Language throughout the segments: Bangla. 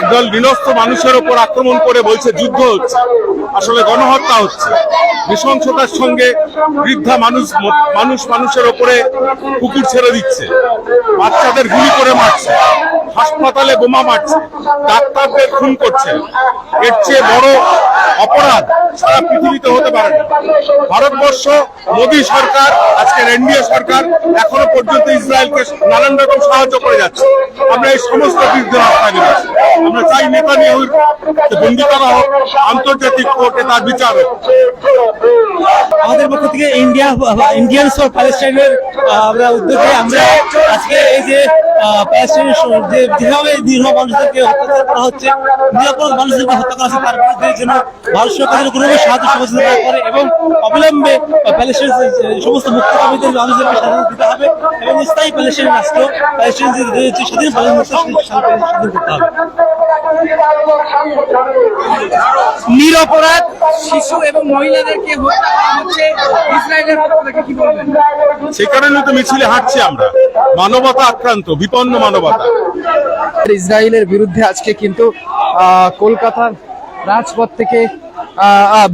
একদল বিনস্ত মানুষের ওপর আক্রমণ করে বলছে, যুদ্ধ হচ্ছে। আসলে গণহত্যা হচ্ছে। নৃশংসতার সঙ্গে বৃদ্ধা মানুষ মানুষ মানুষের ওপরে কুকুর ছেড়ে দিচ্ছে। বাচ্চাদের গুলি করে মারছে। হাসপাতালে বোমা মারছে। ডাক্তারদের খুন করছে। এর চেয়ে বড় অপরাধ সারা পৃথিবীতে হতে পারে না। ভারতবর্ষ, মোদী সরকার, আজকের এনডিএ সরকার, এখনও পর্যন্ত ইসরায়েলকে নানান রকম সাহায্য করে যাচ্ছে। আমরা এই সমস্ত বিরুদ্ধে রাস্তায় নেমেছি আমরা চাই নেতানিয়াহুর বন্দি করা হোক আন্তর্জাতিক কোর্টে তার বিচার হোক। আমাদের পক্ষ থেকে ইন্ডিয়া ইন্ডিয়ানস ফর প্যালেস্টাইনের আমরা উদ্যোগে আমরা আজকে এই যে প্যালেস্টাইনের যে যেভাবে দীর্ঘ মানুষদেরকে অত্যাচার করা হচ্ছে, নিরাপরাধ মানুষদেরকে হত্যা করা হচ্ছে, তার বিরুদ্ধে যেন ভারত সরকার যেন কোনোভাবে সাহায্য সহযোগিতা না করে এবং অবিলম্বে প্যালেস্টাইনের যে সমস্ত মুক্তকামীদের মানুষদেরকে দিতে হবে এবং স্থায়ী প্যালেস্টাইন রাষ্ট্র প্যালেস্টাইন যে যে স্বাধীন প্যালেস্টাইন স্বাধীন করতে হবে। নিরপরাধ শিশু এবং মহিলাদেরকে হত্যা করা হচ্ছে, ইসরায়েলের সেই কারণে তো মিছিলে হাঁটছি আমরা। মানবতা আক্রান্ত বিপন্ন মানবতা। ইসরায়েলের বিরুদ্ধে আজকে কিন্তু আহ, কলকাতার রাজপথ থেকে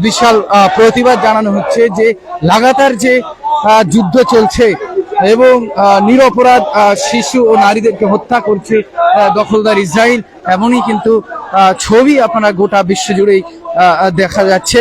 বিশাল আহ, প্রতিবাদ জানানো হচ্ছে যে লাগাতার যে আহ, যুদ্ধ চলছে এবং আহ, নিরপরাধ আহ, শিশু ও নারীদেরকে হত্যা করছে আহ, দখলদার ইসরায়েল এমনই কিন্তু আহ, ছবি আপনারা গোটা বিশ্ব জুড়েই দেখা যাচ্ছে।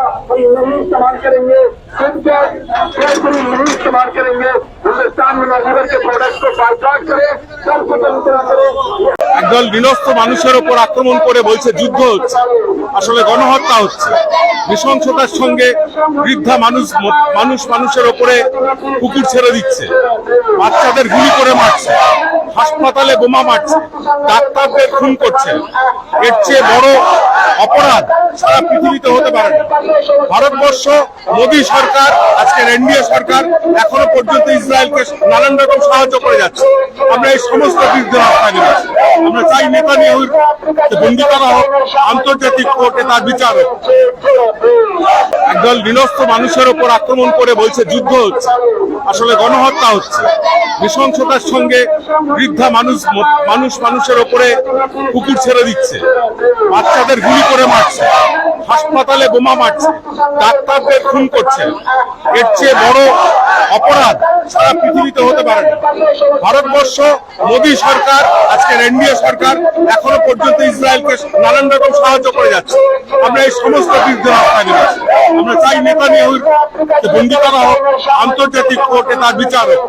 আসেন সাংসদরা इस्तेमाल करेंगे सिर्फ इस्तेमाल करेंगे हिंदुस्तान में मजहर के प्रोडक्ट को बाइकआउट करें सब कुछ तरह करें একদল বিনস্ত মানুষের ওপর আক্রমণ করে বলছে যুদ্ধ হচ্ছে আসলে গণহত্যা হচ্ছে নৃশংসতার সঙ্গে বৃদ্ধা মানুষ মানুষ মানুষের ওপরে কুকুর ছেড়ে দিচ্ছে বাচ্চাদের গুলি করে মারছে হাসপাতালে বোমা মারছে। ডাক্তারদের খুন করছে। এর চেয়ে বড় অপরাধ সারা পৃথিবীতে হতে পারে না। ভারতবর্ষ, মোদী সরকার, আজকের এনডিএ সরকার এখনও পর্যন্ত ইসরায়েলকে নানান রকম সাহায্য করে যাচ্ছে। আমরা এই সমস্ত বিরুদ্ধে রাস্তায় আমরা চাই নেতানিয়াহুর বন্দি করা হোক, আন্তর্জাতিক কোর্টে তার বিচার হোক। একদল বিনস্ত মানুষের ওপর আক্রমণ করে বলছে, যুদ্ধ হচ্ছে। আসলে গণহত্যা হচ্ছে। নৃশংসতার সঙ্গে বৃদ্ধা মানুষ মানুষ মানুষের ওপরে কুকুর ছেড়ে দিচ্ছে। বাচ্চাদের গুলি করে মারছে, হাসপাতালে বোমা মারছে, ডাক্তারদের খুন করছে। এর চেয়ে বড় অপরাধ সারা পৃথিবীতে হতে পারে না। ভারতবর্ষ, মোদী সরকার, আজকের এনডিএ সরকার এখনও পর্যন্ত ইসরায়েলকে নানান রকম সাহায্য করে যাচ্ছে। আমরা এই সমস্ত বিরুদ্ধে রাস্তায় নেমেছি আমরা চাই নেতানিয়াহুর বন্দি করা হোক আন্তর্জাতিক কোর্টে তার বিচার হোক।